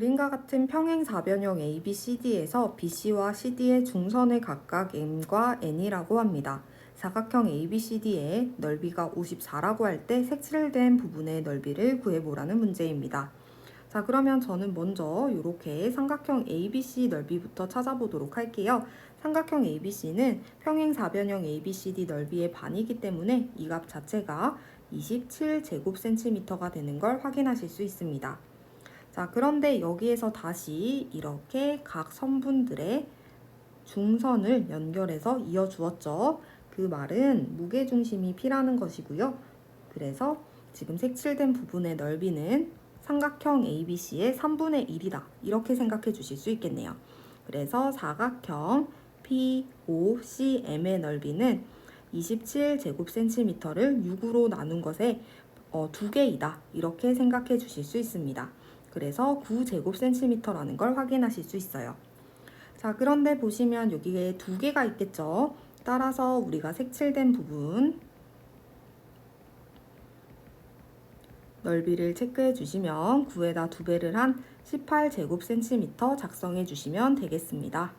그림과 같은 평행 사변형 ABCD에서 BC와 CD의 중선을 각각 M과 N이라고 합니다. 사각형 ABCD의 넓이가 54라고 할 때 색칠된 부분의 넓이를 구해보라는 문제입니다. 자, 그러면 저는 먼저 이렇게 삼각형 ABC 넓이부터 찾아보도록 할게요. 삼각형 ABC는 평행 사변형 ABCD 넓이의 반이기 때문에 이 값 자체가 27제곱센티미터가 되는 걸 확인하실 수 있습니다. 자, 그런데 여기에서 다시 이렇게 각 선분들의 중선을 연결해서 이어주었죠. 그 말은 무게중심이 P라는 것이고요. 그래서 지금 색칠된 부분의 넓이는 삼각형 ABC의 3분의 1이다. 이렇게 생각해 주실 수 있겠네요. 그래서 사각형 POCM의 넓이는 27제곱센티미터를 6으로 나눈 것에 어, 두 개이다. 이렇게 생각해 주실 수 있습니다. 그래서 9제곱센티미터라는 걸 확인하실 수 있어요. 자, 그런데 보시면 여기에 두 개가 있겠죠. 따라서 우리가 색칠된 부분 넓이를 체크해 주시면 9에다 두 배를 한 18제곱센티미터 작성해 주시면 되겠습니다.